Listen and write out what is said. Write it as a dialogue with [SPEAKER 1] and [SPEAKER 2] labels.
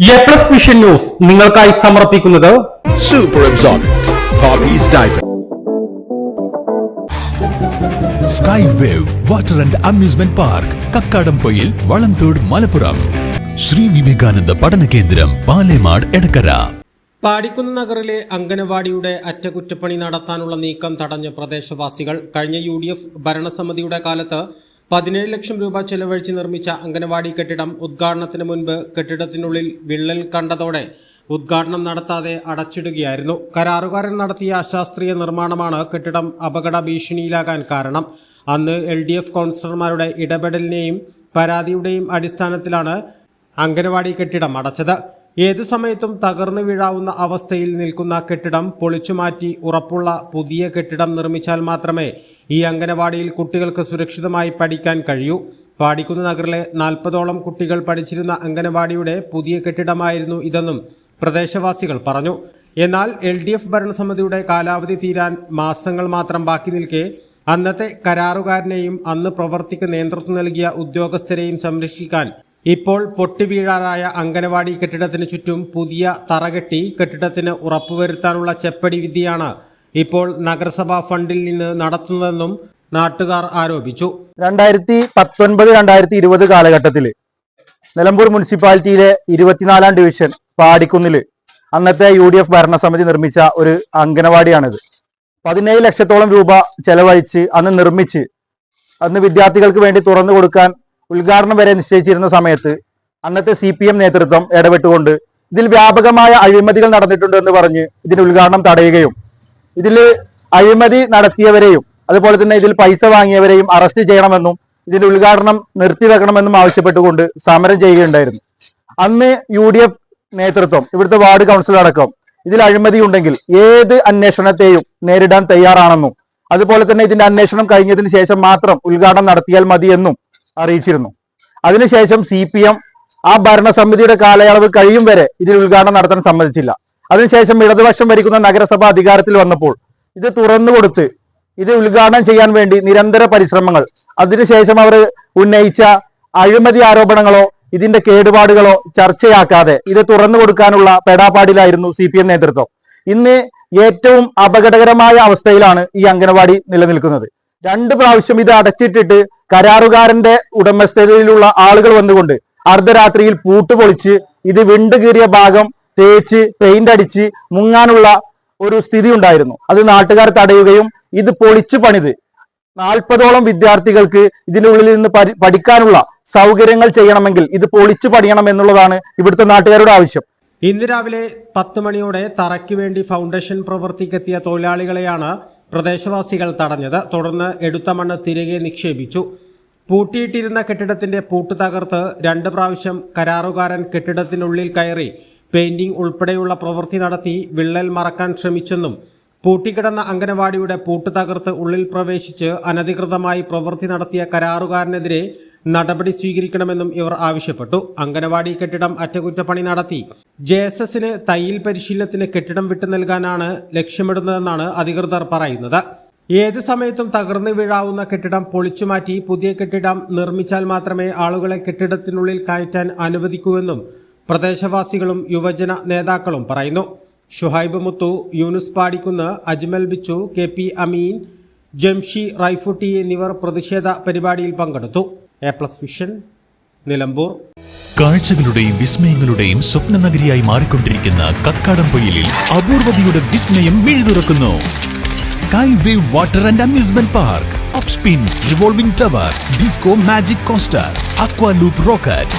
[SPEAKER 1] A plus vision news നിങ്ങൾക്കായി സമർപ്പിക്കുന്നത്
[SPEAKER 2] Super absorbent. Poppy's diaper.
[SPEAKER 3] Sky Wave water and amusement park Kakkadampoyil Valamthode Malappuram Sree Vivekananda Padana Kendram Palemad Edakkara
[SPEAKER 4] Padikkunnu നഗറിലെ അംഗനവാടിയുടെ അറ്റകുറ്റപ്പണി നടത്താനുള്ള നീക്കം തടഞ്ഞ പ്രദേശവാസികൾ കഴിഞ്ഞ യു ഡി എഫ് ഭരണസമിതിയുടെ കാലത്ത് പതിനേഴ് ലക്ഷം രൂപ ചെലവഴിച്ച് നിർമ്മിച്ച അംഗനവാടി കെട്ടിടം ഉദ്ഘാടനത്തിന് മുൻപ് കെട്ടിടത്തിനുള്ളിൽ വിള്ളൽ കണ്ടതോടെ ഉദ്ഘാടനം നടത്താതെ അടച്ചിടുകയായിരുന്നു. കരാറുകാരൻ നടത്തിയ അശാസ്ത്രീയ നിർമ്മാണമാണ് കെട്ടിടം അപകട ഭീഷണിയിലാകാൻ കാരണം. അന്ന് എൽ ഡി എഫ് കൗൺസിലർമാരുടെ ഇടപെടലിനെയും പരാതിയുടെയും അടിസ്ഥാനത്തിലാണ് അംഗനവാടി കെട്ടിടം അടച്ചത്. ഏതു സമയത്തും തകർന്നു വീഴാവുന്ന അവസ്ഥയിൽ നിൽക്കുന്ന കെട്ടിടം പൊളിച്ചുമാറ്റി ഉറപ്പുള്ള പുതിയ കെട്ടിടം നിർമ്മിച്ചാൽ മാത്രമേ ഈ അംഗനവാടിയിൽ കുട്ടികൾക്ക് സുരക്ഷിതമായി പഠിക്കാൻ കഴിയൂ. പാടിക്കുന്ന നഗറിലെ നാൽപ്പതോളം കുട്ടികൾ പഠിച്ചിരുന്ന അംഗനവാടിയുടെ പുതിയ കെട്ടിടമായിരുന്നു ഇതെന്നും പ്രദേശവാസികൾ പറഞ്ഞു. എന്നാൽ എൽ ഡി എഫ് ഭരണസമിതിയുടെ കാലാവധി തീരാൻ മാസങ്ങൾ മാത്രം ബാക്കി നിൽക്കെ അന്നത്തെ കരാറുകാരനെയും അന്ന് പ്രവർത്തിക്ക് നേതൃത്വം നൽകിയ ഉദ്യോഗസ്ഥരെയും സംരക്ഷിക്കാൻ ഇപ്പോൾ പൊട്ടിവീഴാറായ അംഗനവാടി കെട്ടിടത്തിന് ചുറ്റും പുതിയ തറകെട്ടി കെട്ടിടത്തിന് ഉറപ്പുവരുത്താനുള്ള ചെപ്പടി വിധിയാണ് ഇപ്പോൾ നഗരസഭാ ഫണ്ടിൽ നിന്ന് നടത്തുന്നതെന്നും നാട്ടുകാർ ആരോപിച്ചു.
[SPEAKER 5] രണ്ടായിരത്തി പത്തൊൻപത് രണ്ടായിരത്തി ഇരുപത് കാലഘട്ടത്തിൽ നിലമ്പൂർ മുനിസിപ്പാലിറ്റിയിലെ ഇരുപത്തിനാലാം ഡിവിഷൻ പാടിക്കുന്നിൽ അന്നത്തെ യു ഡി എഫ് ഭരണസമിതി നിർമ്മിച്ച ഒരു അംഗനവാടിയാണിത്. പതിനേഴ് ലക്ഷത്തോളം രൂപ ചെലവഴിച്ച് അന്ന് നിർമ്മിച്ച് അന്ന് വിദ്യാർത്ഥികൾക്ക് വേണ്ടി തുറന്നു കൊടുക്കാൻ ഉദ്ഘാടനം വരെ നിശ്ചയിച്ചിരുന്ന സമയത്ത് അന്നത്തെ സി പി എം നേതൃത്വം ഇടപെട്ടുകൊണ്ട് ഇതിൽ വ്യാപകമായ അഴിമതികൾ നടന്നിട്ടുണ്ട് എന്ന് പറഞ്ഞ് ഇതിന്റെ ഉദ്ഘാടനം തടയുകയും ഇതിൽ അഴിമതി നടത്തിയവരെയും അതുപോലെ തന്നെ ഇതിൽ പൈസ വാങ്ങിയവരെയും അറസ്റ്റ് ചെയ്യണമെന്നും ഇതിന്റെ ഉദ്ഘാടനം നിർത്തിവെക്കണമെന്നും ആവശ്യപ്പെട്ടുകൊണ്ട് സമരം ചെയ്യുകയുണ്ടായിരുന്നു. അന്ന് യു ഡി എഫ് നേതൃത്വം ഇവിടുത്തെ വാർഡ് കൗൺസിൽ അടക്കം ഇതിൽ അഴിമതി ഉണ്ടെങ്കിൽ ഏത് അന്വേഷണത്തെയും നേരിടാൻ തയ്യാറാണെന്നും അതുപോലെ തന്നെ ഇതിന്റെ അന്വേഷണം കഴിഞ്ഞതിന് ശേഷം മാത്രം ഉദ്ഘാടനം നടത്തിയാൽ മതിയെന്നും അറിയിച്ചിരുന്നു. അതിനുശേഷം സി പി എം ആ ഭരണസമിതിയുടെ കാലയളവ് കഴിയും വരെ ഇതിൽ ഉദ്ഘാടനം നടത്താൻ സമ്മതിച്ചില്ല. അതിനുശേഷം ഇടതുപക്ഷം ഭരിക്കുന്ന നഗരസഭ അധികാരത്തിൽ വന്നപ്പോൾ ഇത് തുറന്നു കൊടുത്ത് ഇത് ഉദ്ഘാടനം ചെയ്യാൻ വേണ്ടി നിരന്തര പരിശ്രമങ്ങൾ. അതിനുശേഷം അവർ ഉന്നയിച്ച അഴിമതി ആരോപണങ്ങളോ ഇതിന്റെ കേടുപാടുകളോ ചർച്ചയാക്കാതെ ഇത് തുറന്നു കൊടുക്കാനുള്ള പെടാപ്പാടിലായിരുന്നു സി പി എം നേതൃത്വം. ഇന്ന് ഏറ്റവും അപകടകരമായ അവസ്ഥയിലാണ് ഈ അംഗനവാടി നിലനിൽക്കുന്നത്. രണ്ട് പ്രാവശ്യം ഇത് അടച്ചിട്ടിട്ട് കരാറുകാരന്റെ ഉടമസ്ഥതയിലുള്ള ആളുകൾ വന്നുകൊണ്ട് അർദ്ധരാത്രിയിൽ പൂട്ട് പൊളിച്ച് ഇത് വിണ്ടുകീറിയ ഭാഗം തേച്ച് പെയിന്റ് അടിച്ച് മുങ്ങാനുള്ള ഒരു സ്ഥിതി ഉണ്ടായിരുന്നു. അത് നാട്ടുകാർ തടയുകയും ഇത് പൊളിച്ചു പണിത്. നാൽപ്പതോളം വിദ്യാർത്ഥികൾക്ക് ഇതിന്റെ ഉള്ളിൽ നിന്ന് പഠിക്കാനുള്ള സൗകര്യങ്ങൾ ചെയ്യണമെങ്കിൽ ഇത് പൊളിച്ചു പണിയണം എന്നുള്ളതാണ് ഇവിടുത്തെ നാട്ടുകാരുടെ ആവശ്യം.
[SPEAKER 4] ഇന്ന് രാവിലെ പത്ത് മണിയോടെ തറയ്ക്ക് വേണ്ടി ഫൗണ്ടേഷൻ പ്രവർത്തിക്കെത്തിയ തൊഴിലാളികളെയാണ് പ്രദേശവാസികൾ തടഞ്ഞത്. തുടർന്ന് എടുത്ത മണ്ണ് തിരികെ നിക്ഷേപിച്ചു. പൂട്ടിയിട്ടിരുന്ന കെട്ടിടത്തിന്റെ പൂട്ട് തകർത്ത് രണ്ട് പ്രാവശ്യം കരാറുകാരൻ കെട്ടിടത്തിനുള്ളിൽ കയറി. പെയിന്റിംഗ് ഉൾപ്പെടെയുള്ള പ്രവൃത്തി നടത്തി വിള്ളൽ മറക്കാൻ ശ്രമിച്ചെന്നും പൂട്ടിക്കിടന്ന അംഗനവാടിയുടെ പൂട്ട് തകർത്ത് ഉള്ളിൽ പ്രവേശിച്ച് അനധികൃതമായി പ്രവൃത്തി നടത്തിയ കരാറുകാരനെതിരെ നടപടി സ്വീകരിക്കണമെന്നും ഇവർ ആവശ്യപ്പെട്ടു. അംഗനവാടി കെട്ടിടം അറ്റകുറ്റപ്പണി നടത്തി. ജെ എസ് എസിന് തയ്യൽ പരിശീലനത്തിന് കെട്ടിടം വിട്ടു നൽകാനാണ് ലക്ഷ്യമിടുന്നതെന്നാണ് അധികൃതർ പറയുന്നത്. ഏത് സമയത്തും തകർന്നു വീഴാവുന്ന കെട്ടിടം പൊളിച്ചുമാറ്റി പുതിയ കെട്ടിടം നിർമ്മിച്ചാൽ മാത്രമേ ആളുകളെ കെട്ടിടത്തിനുള്ളിൽ കയറ്റാൻ അനുവദിക്കൂ എന്നും പ്രദേശവാസികളും യുവജന നേതാക്കളും പറയുന്നു. ഷുഹൈബ് മുത്തു യൂനുസ് പാടിക്കുന്ന് അജ്മൽ ബിച്ചു കെ പി അമീൻ ജംഷി റൈഫുട്ടി എന്നിവർ പ്രതിഷേധ പരിപാടിയിൽ പങ്കെടുത്തു. A plus vision Nilambur.
[SPEAKER 3] കാഴ്ചകളുടെയും വിസ്മയങ്ങളുടെയും സ്വപ്ന നഗരിയായി മാറിക്കൊണ്ടിരിക്കുന്ന കക്കാടംപൊയിലിൽ അപൂർവതയുടെ വിസ്മയം മിഴുതുറക്കുന്നു. Sky Wave water and amusement park upspin revolving tower disco magic coaster aqua loop rocket